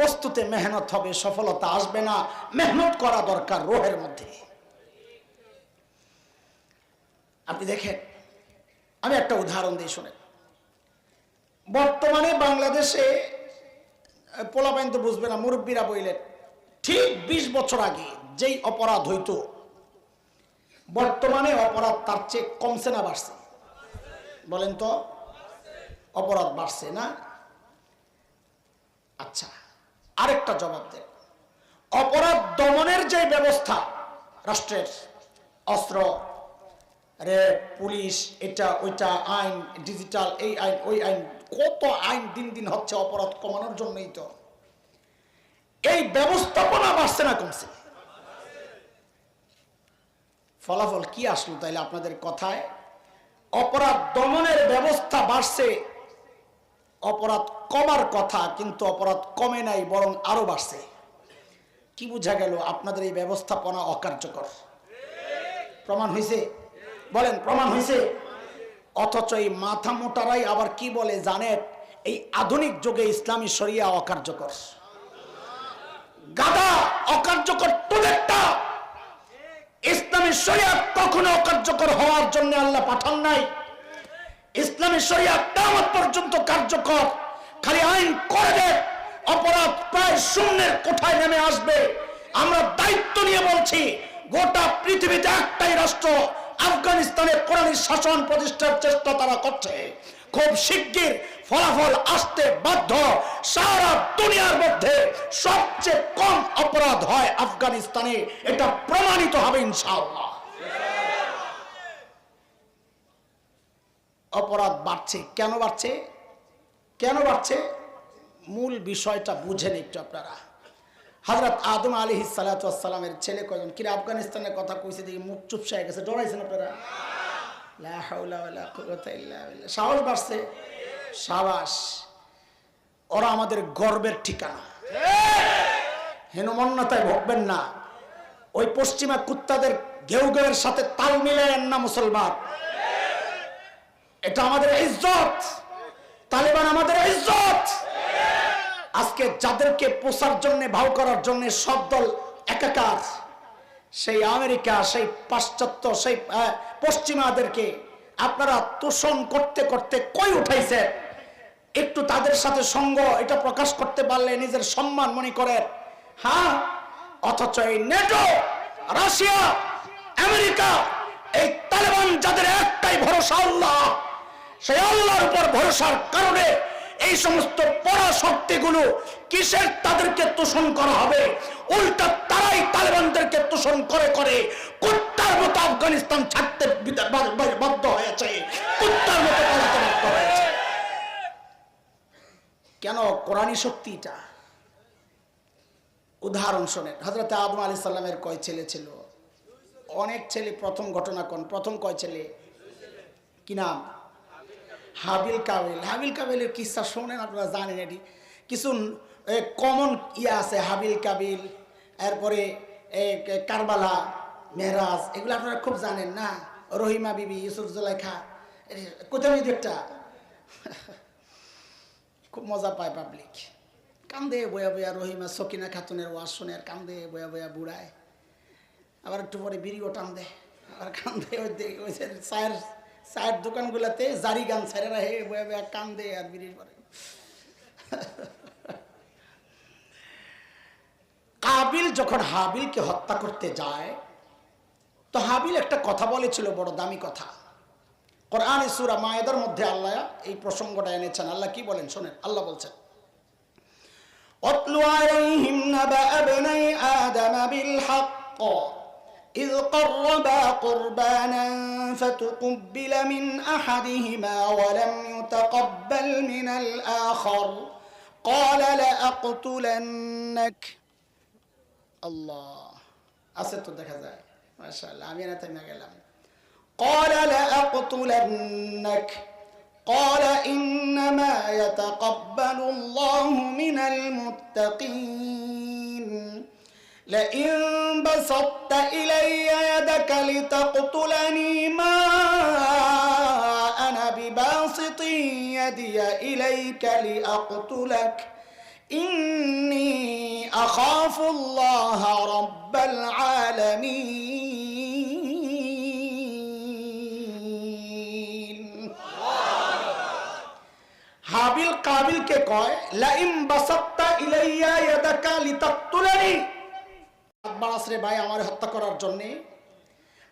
বস্তুতে মেহনত হবে, সফলতা আসবে না। মেহনত করা দরকার রোহের মধ্যে। আপনি দেখেন, আমি একটা উদাহরণ দিই শোনেন। বর্তমানে বাংলাদেশে পোলাপাইন তো বুঝবে না, মুরব্বীরা বইলেন, ঠিক ২০ বছর আগে যেই অপরাধ হইতো, বর্তমানে অপরাধ তার চেয়ে কমছে না বাড়ছে। বলেন তো, অপরাধ বাড়ছে না? আচ্ছা আরেকটা জবাব দেন অপরাধ দমনের যে ব্যবস্থা, রাষ্ট্রের অস্ত্র রেপ পুলিশ, এটা, ওইটা, আইন, ডিজিটাল, এই আইন, ওই আইন, কত আইন দিন দিন হচ্ছে অপরাধ কমানোর জন্যই তো। এই ব্যবস্থাপনা বাড়ছে না কমছে। ফলাফল কি আসলো তাইলে আপনাদের কথায়? অপরাধ দমনের ব্যবস্থা বাড়ছে অপরাধ কমার কথা, কিন্তু অপরাধ কমে নাই, বরং আরও বাড়ছে। কি বোঝা গেল? আপনাদের এই ব্যবস্থাপনা অকার্যকর। প্রমাণ হয়েছে বলেন, প্রমাণ হয়েছে অথচ এই মাথা মোটারাই আবার কি বলে জানেন এই আধুনিক যুগে ইসলামী শরিয়া অকার্যকর। গাদা অকার্যকর তোদেরটা ইসলামী শরিয়া কখনো অকার্যকর হওয়ার জন্য আল্লাহ পাঠান নাই। ইসলামী শরিয়া কেমন পর্যন্ত কার্যকর। খালি আইন করে দে, অপরাধ প্রায় শূন্যের কোঠায় নেমে আসবে। আমরা দায়িত্ব নিয়ে বলছি, গোটা পৃথিবীতে একটাই রাষ্ট্র, আফগানিস্তানে কোরআনী শাসন প্রতিষ্ঠার চেষ্টা তারা করছে। খুব শিগগির ফলাফল আসতে বাধ্য। সারা দুনিয়ার মধ্যে সবচেয়ে কম অপরাধ হয় আফগানিস্তানে। এটা প্রমাণিত হবে ইনশাআল্লাহ। অপরাধ বাড়ছে। কেন বাড়ছে? কেন বাড়ছে? মূল বিষয়টা বুঝেন একটু আপনারা। হজরত আদম আলী সালাতামের ছেলে কজন কিরা, আফগানিস্তানের কথা কইছে দেখি, মুখ চুপসে গেছে, ডরাইছেন আপনারা। সাহস বাড়ছে? সাবাস। ওরা আমাদের গর্বের ঠিকানা। হেনুমন্যতায় ভোগবেন না। ওই পশ্চিমা কুত্তাদের ঘেউ সাথে তাল মিলাইয়েন না মুসলমান। এটা আমাদের ইজ্জত। তালেবান আমাদের ইজ্জত। আজকে যাদেরকে পোষার জন্য, ভাও করার জন্য সব দল একাকার, সেই আমেরিকা, সেই পাশ্চাত্য, সেই পশ্চিমাদেরকে আপনারা তোষণ করতে করতে কই উঠাইছে? একটু তাদের সাথে সঙ্গ এটা প্রকাশ করতে পারলে নিজের সম্মান মনে করেন হ্যাঁ? অথচ এই নেটো, রাশিয়া, আমেরিকা, এই তালেবান যাদের একটাই ভরসা আল্লাহ। সেই আল্লাহর উপর ভরসার কারণে এই সমস্ত পরাশক্তিগুলো কিসের তাদেরকে তোষণ করা হবে? উল্টা তারাই তালেবানদেরকে তোষণ করে করে কুত্তার মতো আফগানিস্তান ছাড়তে বাধ্য হয়েছে। কুত্তার মতো পালাতে বাধ্য হয়েছে। কেন? কোরআনী শক্তিটা উদাহরণ শোনেন হজরত আদম আলী সাল্লামের কয় ছেলে ছিল? অনেক ছেলে, প্রথম ঘটনা কোন? প্রথম কয় ছেলে? কি নাম? হাবিল কাবিল। হাবিল কাবিলের কিসা শোনেন আপনারা জানেন এটি। কিছু কমন ইয়ে আছে, হাবিল কাবিল, এরপরে কারবালা মেহরাজ এগুলো আপনারা খুব জানেন না? রহিমা বিবি, ইউসুফ জুলাইখা কোথাও এই একটা খুব মজা পায় পাবলিক কান্দে বয়া বয়া রহিমা সকিনা খাতুনের ওয়াজ শুনে আর কান্দে বয়া বয়া বুড়ায়। আবার একটু পরে বিড়িও টান দেয় আবার কান্দে ওই চায়ের চায়ের দোকানগুলোতে জারি গান ছেড়েরা হে বয়ে কান দেয় আর বিড়ি পরে। কাবিল যখন হাবিলকে হত্যা করতে যায়, তো হাবিল একটা কথা বলেছিল, বড় দামি কথা। কোরআন সুরা মায়েদার মধ্যে আল্লাহ এই প্রসঙ্গটা এনেছেন। আল্লাহ কি বলেন? শোনেন, আল্লাহ বলছেন, অতলু আলাইহিম নাবা আবনাই আদম বিল হক إذ قربا قربانا فتقبل من أحدهما ولم يتقبل من الآخر قال لأقتلنك الله আছে তো দেখা যায় মাশাআল্লাহ আমি না থেমে গেলাম قال لأقتلنك قال إنما يتقبل الله من المتقين لئن بسطت إلي يدك لتقتلني ما أنا بباسط يدي إليك لأقتلك إني أخاف الله رب العالمين হাবিল কাবিলকে কয় লাইম বাসাত্তা ইলাইয়া ইয়াদাকা লিতাকতুলানি আকবার রে ভাই, আমার হত্যা করার জন্য।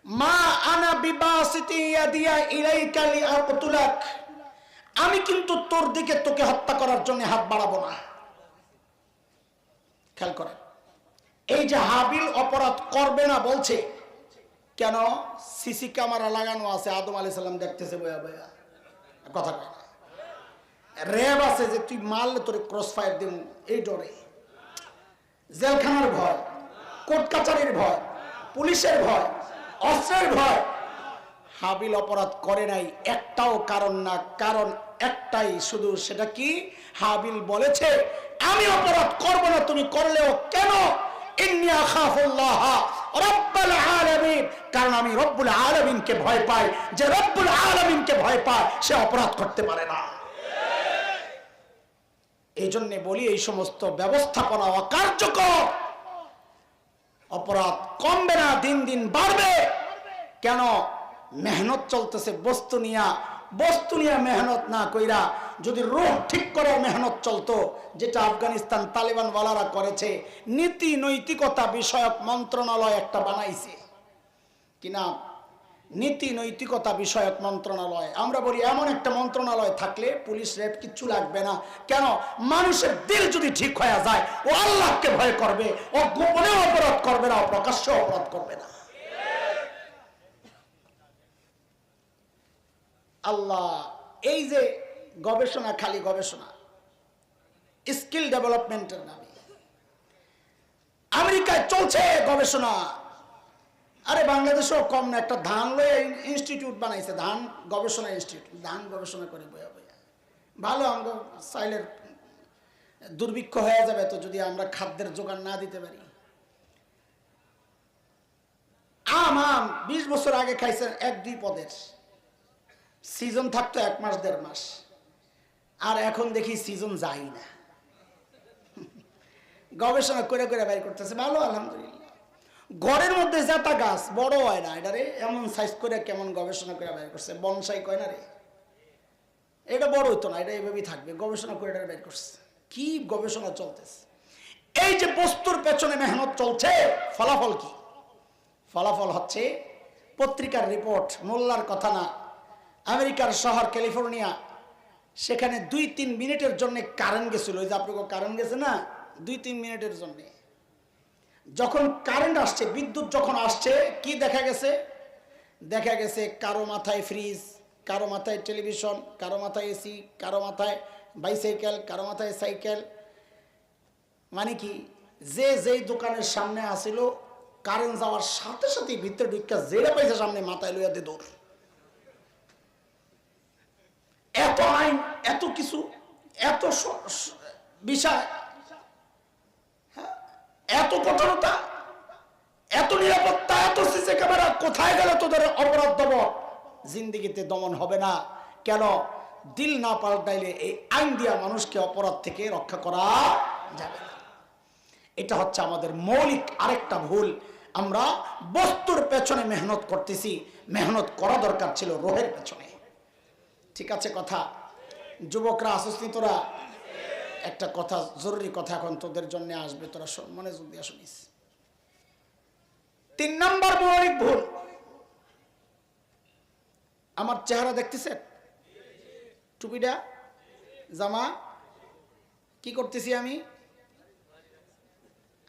মা আনা বিবাসিতি ইয়াদিয়া আমি কিন্তু তোর দিকে তোকে হত্যা করার জন্য হাত বাড়াবো না। খেয়াল করেন এই যে হাবিল অপরাধ করবে না বলছে, কেন? সিসি ক্যামেরা লাগানো আছে, আদম আলি সাল্লাম দেখতেছে বয়া বয়া। কথা কয় র্যাব আছে যে তুই মারলে তোর ক্রস ফায়ার দিব, এই ডরে। জেলখানার ভয় কোর্ট কাচারির ভয়, পুলিশের ভয়, অস্ত্রের ভয়। হাবিল অপরাধ করে নাই, একটাও কারণ না, কারণ একটাই, শুধু সেটা কি? হাবিল বলেছে, আমি অপরাধ করব না, তুমি করলেও কেন? কারণ আমি রব্বুল আলামিনকে ভয় পাই। যে রব্বুল আলামিনকে ভয় পায়, সে অপরাধ করতে পারে না। এই জন্য বলি, এই সমস্ত ব্যবস্থাপনা অকার্যকর। অপরাধ কমবে না, দিন দিন বাড়বে। কেন? মেহনত চলতেছে, বস্তু নিয়া। বস্তু নিয়ে মেহনত না কইরা যদি রোহ ঠিক করে মেহনত চলতো, যেটা আফগানিস্তান তালেবান ওয়ালারা করেছে নীতি নৈতিকতা বিষয়ক মন্ত্রণালয় একটা বানাইছে। কিনা নীতি নৈতিকতা বিষয়ক মন্ত্রণালয়। আমরা বলি, এমন একটা মন্ত্রণালয় থাকলে পুলিশ রেপ কিচ্ছু লাগবে না। কেন? মানুষের দিল যদি ঠিক হয়ে যায়, ও আল্লাহকে ভয় করবে, ও গোপনে অপরাধ করবে না, ও প্রকাশ্য অপরাধ করবে না। আল্লাহ, এই যে গবেষণা খালি গবেষণা, স্কিল ডেভেলপমেন্টের নামে। আমেরিকায় চলছে গবেষণা। আরে বাংলাদেশেও কম না, একটা ধান লয়ে ইনস্টিটিউট বানাইছে, ধান গবেষণা ইনস্টিটিউট ধান গবেষণা করে বইয়া বইয়া। ভালো, আমরা সাইলের দুর্ভিক্ষ হয়ে যাবে তো যদি আমরা খাদ্যের জোগান না দিতে পারি। আম আম, বিশ বছর আগে খাইছেন এক, দুই পদের। সিজন থাকতো এক মাস, দেড় মাস। আর এখন দেখি সিজন যাই না। গবেষণা করে করে বাইর করতেছে। ভালো, আলহামদুলিল্লাহ। ঘরের মধ্যে জাতা গাছ, বড় হয় না। এটা রে, এমন সাইজ করে কেমন গবেষণা করে বাইর করছে? বনসাই কয় না রে? এটা বড় হইতো না, এটা এইভাবেই থাকবে। গবেষণা করে এটা বের করছে। কি গবেষণা চলতেছে? এই যে বস্তুর পেছনে মেহনত চলছে, ফলাফল কি? ফলাফল হচ্ছে, পত্রিকার রিপোর্ট মোল্লার কথা না। আমেরিকার শহর ক্যালিফোর্নিয়া, সেখানে দুই তিন মিনিটের জন্য কারেন্ট গেছিল। ওই যে আপনাকে কারেন্ট গেছে না? দুই তিন মিনিটের জন্য। যখন কারেন্ট আসছে, বিদ্যুৎ যখন আসছে, কি দেখা গেছে? দেখা গেছে কারও মাথায় ফ্রিজ কারও মাথায় টেলিভিশন কারও মাথায় এসি কারও মাথায় বাইসাইকেল কারও মাথায় সাইকেল মানে কি? যে যেই দোকানের সামনে আসিল কারেন্ট যাওয়ার সাথে সাথে ভিতরে ঢুকা জেলে পাইছে সামনে মাথায় লইয়া দে দৌড়। এত আইন, এত কিছু, এত বিষয়? এত কঠোরতা, এত নিরাপত্তা, এত সিসি ক্যামেরা কোথায় গেল তোদের অপরাধ দমন? জিন্দিগিতে দমন হবে না। কেন? দিল না পাল্টাইলে এই আইন দিয়া মানুষকে অপরাধ থেকে রক্ষা করা যাবে না। এটা হচ্ছে আমাদের মৌলিক আরেকটা ভুল। আমরা বস্তুর পেছনে মেহনত করতেছি। মেহনত করা দরকার ছিল রোহের পেছনে। ঠিক আছে কথা? যুবকরা আসসনি তোরা একটা কথা জরুরি কথা এখন তোদের জন্য আসবে তোরা শোন, মনোযোগ দিয়ে শুনিস। তিন নম্বর মৌলিক ভুল। আমার চেহারা দেখতেছেন টুপিটা? জামা? কি করতেছি আমি?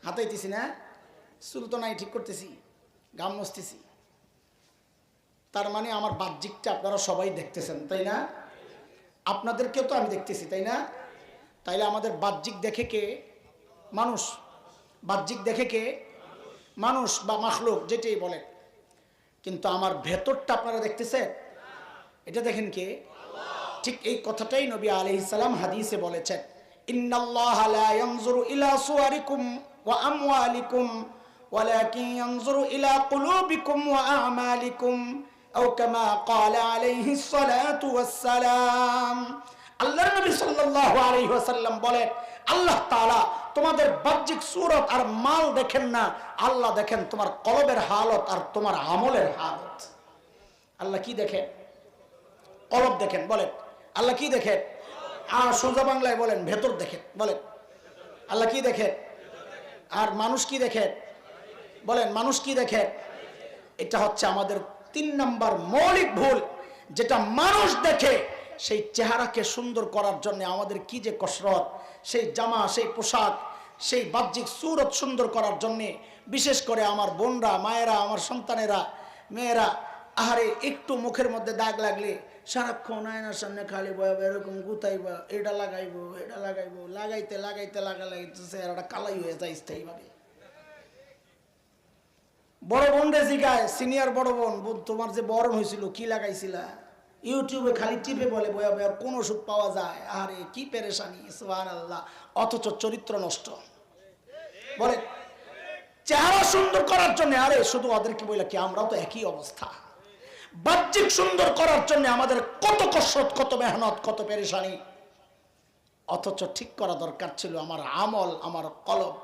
হাতাইতেছি না? চুল তো নাই ঠিক করতেছি। গাম মসতেছি তার মানে আমার বাহ্যিকটা আপনারা সবাই দেখতেছেন তাই না? আপনাদেরকেও তো আমি দেখতেছি তাই না? তাইলে আমাদের বাহ্যিক দেখে কে? মানুষ। বাহ্যিক দেখে কে? মানুষ বা মাখলুক, যেটাই বলে কিন্তু আমার ভেতরটা আপনারা দেখতেছেন? এটা দেখেন কে? ঠিক এই কথাটাই নবী আলাইহিস সালাম হাদিসে বলেছেন। ইন্নাল্লাহা আল্লাহর নবী সাল্লাল্লাহু আলাইহি ওয়াসাল্লাম বলেন, আল্লাহ তাআলা, তোমাদের বাহ্যিক সুরত আর মাল দেখেন না, আল্লাহ দেখেন তোমার কলবের হালত আর তোমার আমলের হালত। আল্লাহ কি দেখেন কলব দেখেন, বলেন। আল্লাহ কি দেখেন আর সোজা বাংলায় বলেন, ভেতর দেখেন, বলেন। আল্লাহ কি দেখেন আর মানুষ কি দেখেন বলেন, মানুষ কি দেখেন এটা হচ্ছে আমাদের তিন নাম্বার মৌলিক ভুল, যেটা মানুষ দেখে। সেই চেহারাকে সুন্দর করার জন্য আমাদের কি যে কসরত, সেই জামা, সেই পোশাক, সেই বাহ্যিক সুরত সুন্দর করার জন্য, বিশেষ করে আমার বোনরা, মায়েরা, আমার সন্তানেরা, মেয়েরা, আহারে একটু মুখের মধ্যে দাগ লাগলে সারাক্ষণ আয়নার সামনে খালি বয়াবো এরকম গুতাইবা, এটা লাগাইবো এটা লাগাইবো, লাগাইতে লাগাইতে, লাগা লাগাইতে চেহারাটা কালাই হয়ে যায় স্থায়ীভাবে। বড় বোন রে জিগায়, সিনিয়র বড় বোন তোমার যে বরণ হয়েছিল, কি লাগাইছিলা? ইউটিউবে খালি টিপে বলে বয়া বয়া কোন ওষুধ পাওয়া যায়? আরে, কি পেরেশানি সুহান আল্লাহ অথচ চরিত্র নষ্ট। বলে, চেহারা সুন্দর করার জন্য, আরে, শুধু ওদেরকে বলে কি, আমরাও তো একই অবস্থা। বাহ্যিক সুন্দর করার জন্য আমাদের কত কসরত, কত মেহনত, কত পেরেশানি। অথচ ঠিক করা দরকার ছিল আমার আমল, আমার কলব।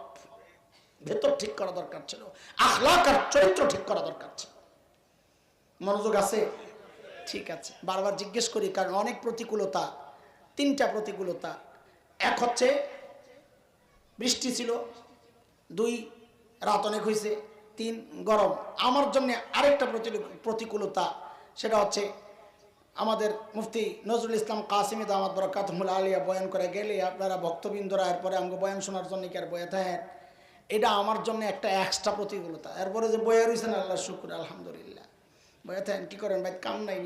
ভেতর ঠিক করা দরকার ছিল। আখলাক আর চরিত্র ঠিক করা দরকার ছিল। মনোযোগ আছে? ঠিক আছে, বারবার জিজ্ঞেস করি, কারণ অনেক প্রতিকূলতা, তিনটা প্রতিকূলতা। এক হচ্ছে, বৃষ্টি ছিল, দুই রাত অনেক হয়েছে তিন গরম। আমার জন্য আরেকটা প্রতিকূল- প্রতিকূলতা, সেটা হচ্ছে, আমাদের মুফতি নজরুল ইসলাম কাসিমিদ আহমদ বরকাতমুল আলিয়া বয়ান করে গেলে আপনারা ভক্তবৃন্দরা এরপরে আমাকে বয়ান শোনার জন্য কি আর বয়ে থাকেন এটা আমার জন্য একটা এক্সট্রা প্রতিকূলতা। এরপরে যে বয়ে রয়েছেন আল্লাহ শুকুর, আলহামদুলিল্লাহ। করেন ভাই, কাম নাই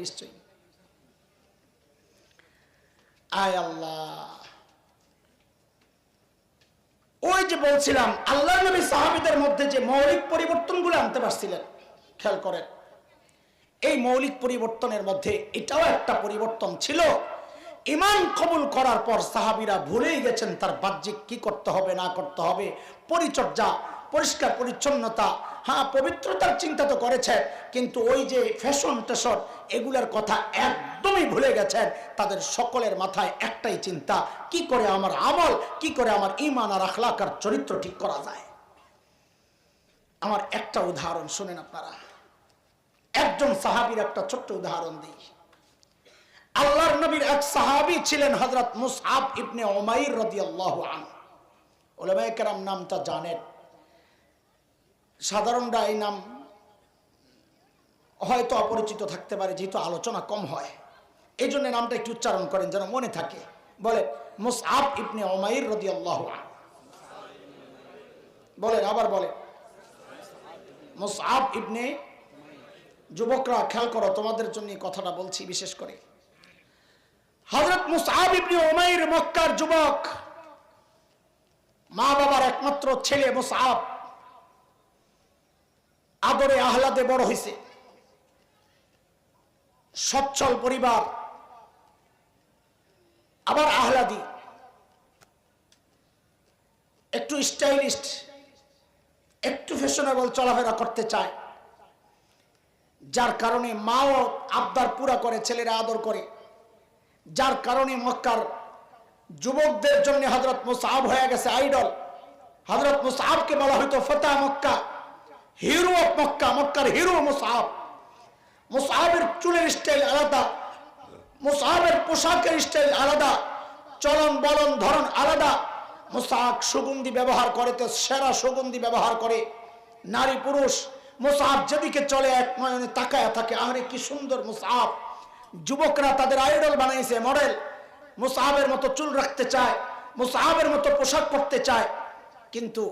আয় আল্লাহ। ওই যে বলছিলাম আল্লাহ নবী সাহাবিদের মধ্যে যে মৌলিক পরিবর্তনগুলো আনতে পারছিলেন, খেয়াল করেন। এই মৌলিক পরিবর্তনের মধ্যে এটাও একটা পরিবর্তন ছিল। ইমান কবুল করার পর সাহাবিরা ভুলেই গেছেন তার বাহ্যিক কি করতে হবে, না করতে হবে। পরিচর্যা পরিষ্কার, পরিচ্ছন্নতা। হ্যাঁ পবিত্রতার চিন্তা তো করেছে, কিন্তু ওই যে ফ্যাশন টেশন, এগুলার কথা একদমই ভুলে গেছেন। তাদের সকলের মাথায় একটাই চিন্তা, কি করে আমার আমল, কি করে আমার ইমান আর আখলাক আর চরিত্র ঠিক করা যায়? আমার একটা উদাহরণ শুনেন আপনারা। একজন সাহাবীর একটা ছোট্ট উদাহরণ দিই। আল্লাহর নবীর এক সাহাবি ছিলেন হযরত মুসআব ইবনে উমাইর রাদিয়াল্লাহু আনহু। ওলামায়ে কেরাম নামটা জানেন। সাধারণরা এই নাম হয়তো অপরিচিত থাকতে পারে, যেহেতু আলোচনা কম হয়। এই জন্য নামটা একটু উচ্চারণ করেন যেন মনে থাকে। বলে, মুসআব ইবনে উমাইর রাদিয়াল্লাহু আনহু। বলেন, আবার বলেন। মুসআব ইবনে, যুবকরা খেয়াল করো, তোমাদের জন্য কথাটা বলছি বিশেষ করে। হজরত মুসাহাব ইবনে উমাইর, মক্কার যুবক মা বাবার একমাত্র ছেলে মুসাহাব আদরে আহ্লাদে বড় হয়েছে সচ্ছল পরিবার, আবার আহ্লাদি। একটু স্টাইলিস্ট, একটু ফ্যাশনেবল চলাফেরা করতে চায়, যার কারণে মাও আবদার পুরা করে, ছেলেরা আদর করে। যার কারণে মক্কার যুবকদের জন্য হজরত মুসাহাব হয়ে গেছে আইডল। হজরত মুসাহাবকে বলা হয়তো ফতা মক্কা। হিরো মক্কা, মক্কার হিরো মুসাহাব মুসাহাবের চুলের স্টাইল আলাদা মুসাহাবের পোশাকের স্টাইল আলাদা, চলন বলন ধরন আলাদা। মুসাহাব সুগন্ধি ব্যবহার করে, তো সেরা সুগন্ধি ব্যবহার করে। নারী পুরুষ মুসাহাব যেদিকে চলে, এক নয়নে তাকায় থাকে। আরে কি সুন্দর মুসাহাব যুবকরা তাদের আইডল বানাইছে মডেল মুসাহাবের মতো চুল রাখতে চায় মুসাহাবের মতো পোশাক পরতে চায়। কিন্তু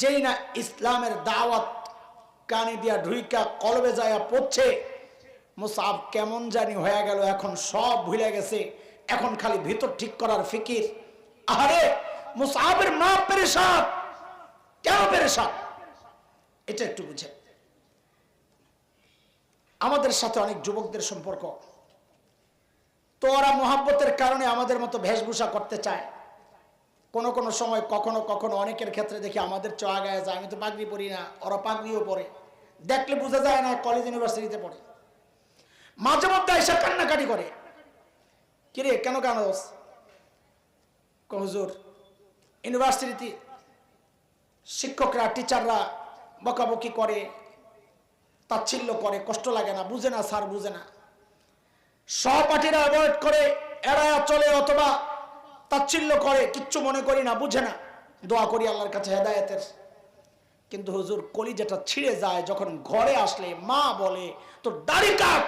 যেই না ইসলামের দাওয়াত কানে দিয়া ঢুইকা কলবে যায় পড়ছে। মুসাহাব কেমন জানি হয়ে গেল, এখন সব ভুলে গেছে। এখন খালি ভিতর ঠিক করার ফিকির। আরে মুসাহাবের মা পেরেশান। কেন পেরেশান? এটা একটু বুঝে। আমাদের সাথে অনেক যুবকদের সম্পর্ক। তো ওরা মোহাব্বতের কারণে আমাদের মতো বেশভূষা করতে চায়। কোনো কোনো সময় কখনো কখনো অনেকের ক্ষেত্রে দেখি আমাদের চোয়া গায়ে যায়, আমি তো পাগড়ি পরি না, ওরা পাগড়িও পরে। দেখলে বোঝা যায় না কলেজ ইউনিভার্সিটিতে পড়ে। মাঝে মধ্যে এসে কান্নাকাটি করে। কিরে, কেন কানোস হুজুর ইউনিভার্সিটিতে শিক্ষকরা টিচাররা বকাবকি করে, তাচ্ছিল্য করে, কষ্ট লাগে না, বুঝে না, স্যার বুঝে না। সহপাঠীরা অ্যাভয়েড করে, এড়ায়া চলে অথবা তাচ্ছিল্য করে, কিচ্ছু মনে করি না, বুঝে না। দোয়া করি আল্লাহর কাছে হেদায়েতের। কিন্তু হুজুর কলি যেটা ছিঁড়ে যায় যখন ঘরে আসলে মা বলে, তোর দাড়ি কাট,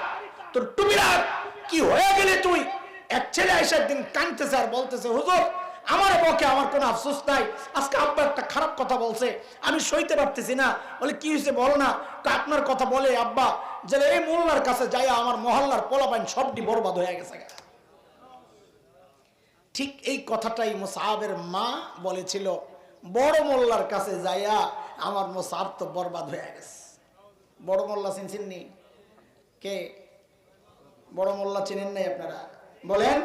তোর টুপি রাখ, কি হয়ে গেলে তুই? এক ছেলে এসে একদিন কানতেছে আর বলতেছে, হুজুর, আমার পক্ষে আমার কোনো আফসোস নাই, আজকে আব্বা একটা খারাপ কথা বলছে, আমি সইতে পারতেছি না। বলে, কি হয়েছে বলো না? আপনার কথা বলে, আব্বা, যে এই মোল্লার কাছে যাই আমার মহল্লার পোলাপাইন সবটি বরবাদ হয়ে গেছে ঠিক এই কথাটাই মুসাহাবের মা বলেছিল, বড় মোল্লার কাছে যাইয়া আমার মুসাহাব তো বরবাদ হয়ে গেছে। বড় মোল্লা চিনছেননি? কে? বড় মোল্লা চিনেন নাই আপনারা? বলেন,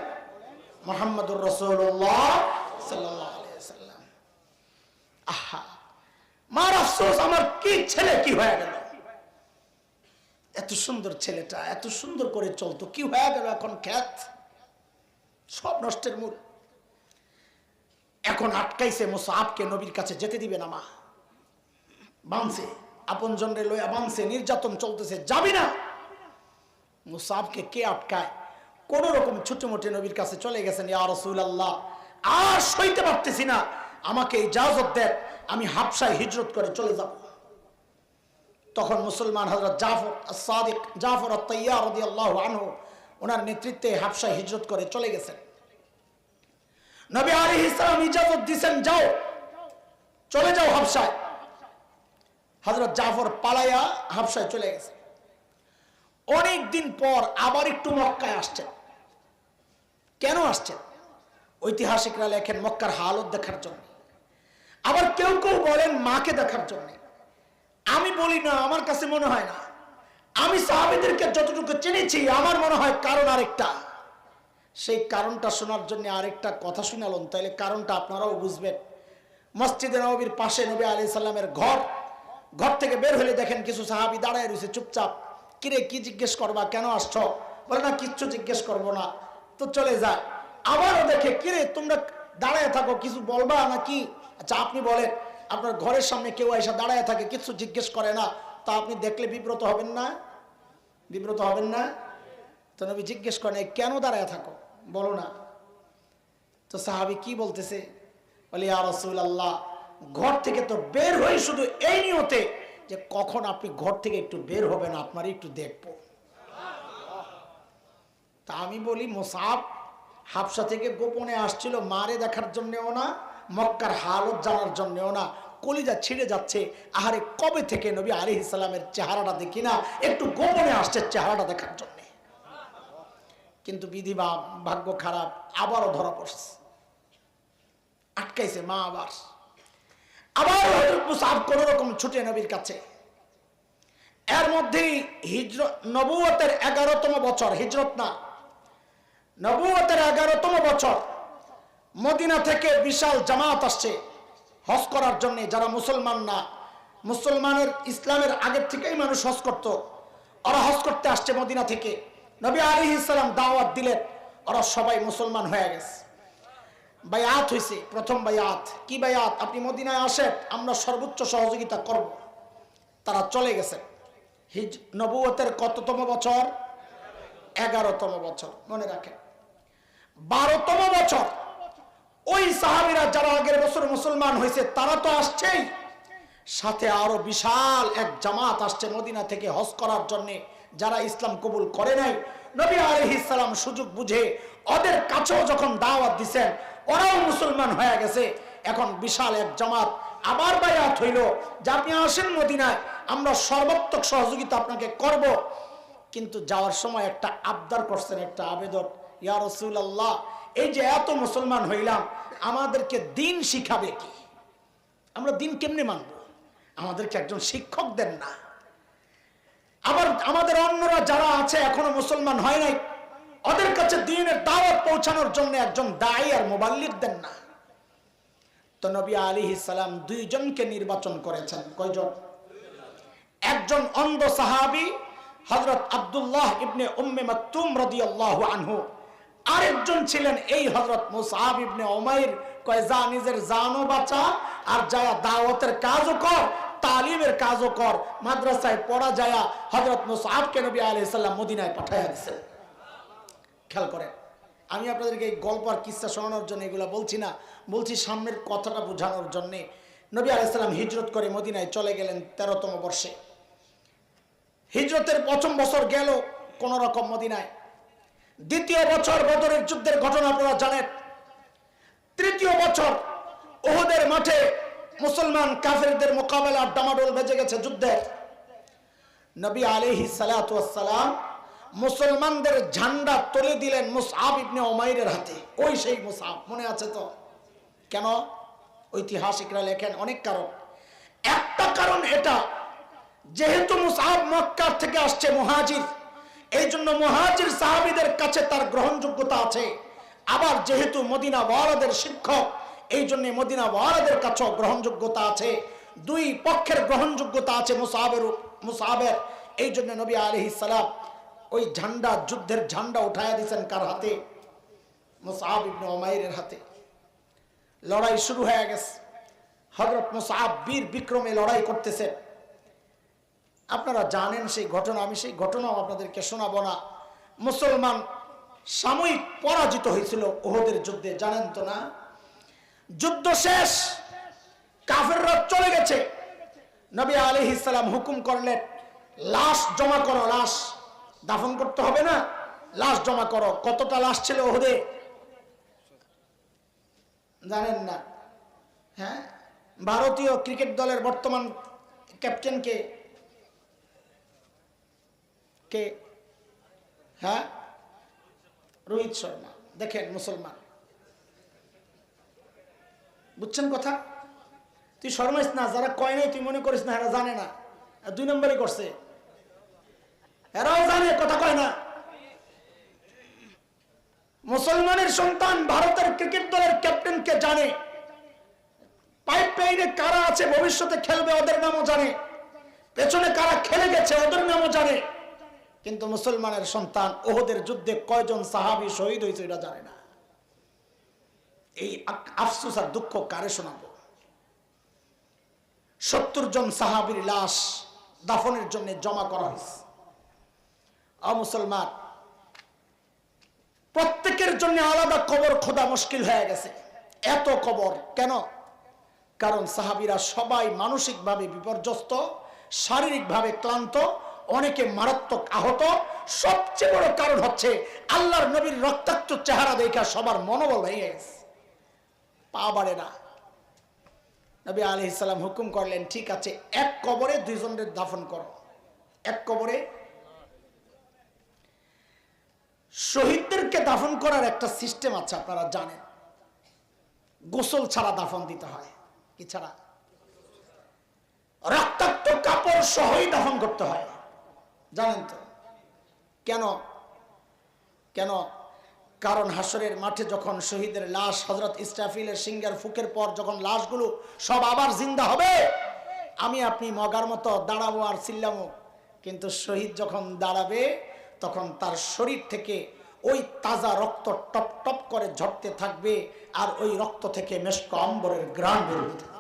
মোহাম্মদুর রসুল্লাহ সাল্লাম আহা, মার আফসোস, আমার কি ছেলে, কি হয়ে গেল? এত সুন্দর ছেলেটা, এত সুন্দর করে চলতো, কি হয়ে গেল এখন খ্যাত? সব নষ্টের মূল। এখন আটকাইছে মোসাবকে নবীর কাছে যেতে দিবে না মা। বানছে আপন জনরে লইয়া বানছে নির্যাতন চলতেছে, যাবি না। মুসাবকে কে আটকায়? কোন রকম মোটে নবীর কাছে চলে গেছেন, ইয়া রাসূলুল্লাহ, আর সইতে পারতেছি না। আমাকে ইজাজত দেন, আমি হাবসায় হিজরত করে চলে যাব। তখন মুসলমান হযরত জাফর সাদিক জাফর আত-তাইয়ার রাদিয়াল্লাহু আনহু, ওনার নেতৃত্বে হাবসায় হিজরত করে চলে গেছেন। নবী আলাইহিস সালাম ইজাজত দিবেন যাও, চলে যাও হাবসায় হযরত জাফর পালায়া হাবসায় চলে গেছে। অনেক দিন পর আবার একটু মক্কায় আসছেন কেন আসছেন ঐতিহাসিকরা লেখেন, মক্কার হালত দেখার জন্য। আবার কেউ কেউ বলেন, মাকে দেখার জন্য। আমি বলি না, আমার কাছে মনে হয় না। আমি সাহাবিদেরকে যতটুকু চিনেছি, আমার মনে হয় কারণ আরেকটা। সেই কারণটা শোনার জন্য আরেকটা কথা শুনালন তাহলে কারণটা আপনারাও বুঝবেন। মসজিদে নবীর পাশে নবী আলি সাল্লামের ঘর ঘর থেকে বের হলে দেখেন কিছু সাহাবি দাঁড়ায় রয়েছে চুপচাপ। কিরে, কি জিজ্ঞেস করবা? কেন আসছ? বলে, না, কিচ্ছু জিজ্ঞেস করব না। তো চলে যায়। আবারও দেখে, কিরে, তোমরা দাঁড়ায় থাকো, কিছু বলবা না কি আচ্ছা আপনি বলেন, আপনার ঘরের সামনে কেউ এসে দাঁড়ায় থাকে কিছু জিজ্ঞেস করে না। তা আপনি দেখলে বিব্রত হবেন না? বিব্রত হবেন না? তো নবী জিজ্ঞেস করেন, "এই কেন দাঁড়ায় থাকো? বলো না। তো সাহাবি কি বলতেছে? বলে আর রসুল আল্লাহ ঘর থেকে তো বের হই শুধু এই নিয়তে যে কখন আপনি ঘর থেকে একটু বের হবেন আপনার একটু দেখব। তা আমি বলি, মোসাব হাফসা থেকে গোপনে আসছিল, মারে দেখার জন্যেও না, মক্কার হালত জানার জন্যেও না, কলিজা ছিঁড়ে যাচ্ছে, আহারে কবে থেকে নবী আলি ইসলামের চেহারাটা দেখি না, একটু গোপনে আসছে চেহারাটা দেখার জন্যে। কিন্তু বিধি বা ভাগ্য খারাপ, আবারও ধরা পড়ছে। আটকাইছে মা আবার। আবার হজরত মুসাব কোন রকম ছুটে নবীর কাছে। এর মধ্যেই হিজর, নবুয়তের এগারোতম বছর, হিজরত না, নবুয়তের এগারোতম বছর, মদিনা থেকে বিশাল জামাত আসছে হজ করার জন্য। যারা মুসলমান না, মুসলমানের ইসলামের আগের থেকেই মানুষ হজ করত। ওরা হজ করতে আসছে মদিনা থেকে। নবী আলী ইসলাম দাওয়াত দিলেন। ওরা সবাই মুসলমান হয়ে গেছে। বায়াত হয়েছে প্রথম বায়াত। কি বায়াত? আপনি মদিনায় আসেন, আমরা সর্বোচ্চ সহযোগিতা করব। তারা চলে গেছেন হিজ, নবুয়তের কততম বছর? এগারোতম বছর, মনে রাখেন। বারোতম বছর। ওই সাহাবিরা যারা আগের বছর মুসলমান হয়েছে, তারা তো আসছেই। সাথে আরও বিশাল এক জামাত আসছে মদিনা থেকে হজ করার জন্য, যারা ইসলাম কবুল করে নাই। নবী আলহিসাম সুযোগ বুঝে ওদের কাছেও যখন দাওয়াত দিছেন ওরাও মুসলমান হয়ে গেছে। এখন বিশাল এক জামাত আবার বায়াত হইল। যে আপনি আসেন মদিনায়, আমরা সর্বাত্মক সহযোগিতা আপনাকে করব। কিন্তু যাওয়ার সময় একটা আবদার করছেন, একটা আবেদন। ইয়া রসুল আল্লাহ এই যে এত মুসলমান হইলাম, আমাদেরকে দিন শিখাবে কি? আমরা দিন কেমনে মানব? আমাদেরকে একজন শিক্ষক দেন না। আবার আমাদের অন্যরা যারা আছে, এখনও মুসলমান হয় নাই ওদের কাছে দিনের দাওয়াত পৌঁছানোর জন্য একজন দায়ী আর মোবাল্লিক দেন না। তো নবী আলী সালাম দুইজনকে নির্বাচন করেছেন। কয়জন? একজন অন্ধ সাহাবি হজরত আব্দুল্লাহ ইবনে উম্মে মাকতুম রাদিয়াল্লাহু আনহু। আরেকজন ছিলেন এই হজরত মুসাহাব ইবনে উমাইর, কয়, যা নিজের জানও বাঁচা আর যায়া দাওয়াতের কাজও কর, তালিমের কাজও কর, মাদ্রাসায় পড়া যায়া হজরত মুসাফকে নবী আলাইহিস সালাম মদিনায় পাঠাইয়া দিয়েছেন খেয়াল করেন। আমি আপনাদেরকে এই গল্প আর কিস্সা শোনানোর জন্য এগুলো বলছি না, বলছি সামনের কথাটা বোঝানোর জন্যে। নবী আলাইসাল্লাম হিজরত করে মদিনায় চলে গেলেন তেরোতম বর্ষে। হিজরতের প্রথম বছর গেল কোন রকম মদিনায়। দ্বিতীয় বছর বদরের যুদ্ধের ঘটনা আপনারা জানেন। তৃতীয় বছর ওহদের মাঠে মুসলমান কাফেরদের মোকাবেলা ডামাডোল বেজে গেছে যুদ্ধের নবী আলহি সালাম মুসলমানদের ঝান্ডা তুলে দিলেন মুসাব ইবনে ওমাইরের হাতে। ওই সেই মুসাব? মনে আছে তো? কেন? ঐতিহাসিকরা লেখেন, অনেক কারণ। একটা কারণ এটা, যেহেতু মুসাব মক্কার থেকে আসছে মুহাজির এই জন্য মুহাজির সাহাবিদের কাছে তার গ্রহণযোগ্যতা আছে। আবার যেহেতু মদিনা ওয়ালাদের শিক্ষক এই জন্য মদিনা ওয়ালাদের কাছেও গ্রহণযোগ্যতা আছে। দুই পক্ষের গ্রহণযোগ্যতা আছে মুসাহাবের মুসাহাবের এই জন্য নবী আলহি সালাম ওই ঝান্ডা, যুদ্ধের ঝান্ডা উঠাইয়া দিয়েছেন কার হাতে? মুসাহাব ইবনে ওমাইরের হাতে। লড়াই শুরু হয়ে গেছে। হজরত মুসাহাব বীর বিক্রমে লড়াই করতেছে আপনারা জানেন সেই ঘটনা, আমি সেই ঘটনাও আপনাদেরকে শোনাবো না। মুসলমান সাময়িক পরাজিত হয়েছিল ওহদের যুদ্ধে, জানেন তো না? যুদ্ধ শেষ, কাফেররা চলে গেছে। নবী আলী হুকুম করলেন, লাশ জমা করো, লাশ। দাফন করতে হবে না। লাশ জমা করো। কতটা লাশ ছিল ওহদে? জানেন না। হ্যাঁ? ভারতীয় ক্রিকেট দলের বর্তমান ক্যাপ্টেন কে? কে? হ্যাঁ? রোহিত শর্মা। দেখেন মুসলমান। বুঝছেন কথা? তুই শর্মাইস না, যারা কয় নাই তুই মনে করিস না, এরা জানে না। দুই নম্বরই করছে। এরাও জানে, কথা কয় না। মুসলমানের সন্তান ভারতের ক্রিকেট দলের ক্যাপ্টেনকে জানে। পাইপ কারা আছে, ভবিষ্যতে খেলবে, ওদের নামও জানে। পেছনে কারা খেলে গেছে, ওদের নামও জানে। কিন্তু মুসলমানের সন্তান ওহদের যুদ্ধে কয়জন সাহাবি শহীদ হয়েছে এটা জানে না। এই আফসোস আর দুঃখ কারে শোনাবো? সত্তর জন সাহাবির লাশ দাফনের জন্য জমা করা হয়েছে। মুসলমান, প্রত্যেকের জন্য আলাদা কবর খোদা মুশকিল হয়ে গেছে। এত কবর কেন? কারণ সাহাবিরা সবাই মানসিকভাবে বিপর্যস্ত, শারীরিকভাবে ক্লান্ত, অনেকে মারাত্মক আহত। সবচেয়ে বড় কারণ হচ্ছে আল্লাহর নবীর রক্তাক্ত চেহারা দেখা সবার মনোবল ভেঙে গেছে। পা বাড়ে না। নবী আলি হুকুম করলেন, ঠিক আছে, এক কবরে দুইজনের দাফন করো। এক কবরে শহীদদেরকে দাফন করার একটা সিস্টেম আছে, আপনারা জানেন। গোসল ছাড়া দাফন দিতে হয়। কি ছাড়া? রক্তাক্ত কাপড় সহই দাফন করতে হয়। জানেন তো? কেন? কেন? কারণ হাসরের মাঠে যখন শহীদের লাশ হজরত ইস্টাফিলের সিঙ্গার ফুকের পর যখন লাশগুলো সব আবার জিন্দা হবে, আমি আপনি মগার মতো দাঁড়াবো আর চিল্লামো কিন্তু শহীদ যখন দাঁড়াবে তখন তার শরীর থেকে ওই তাজা রক্ত টপ টপ করে ঝরতে থাকবে আর ওই রক্ত থেকে মেশক অম্বরের গ্রাম বেরোতে থাকবে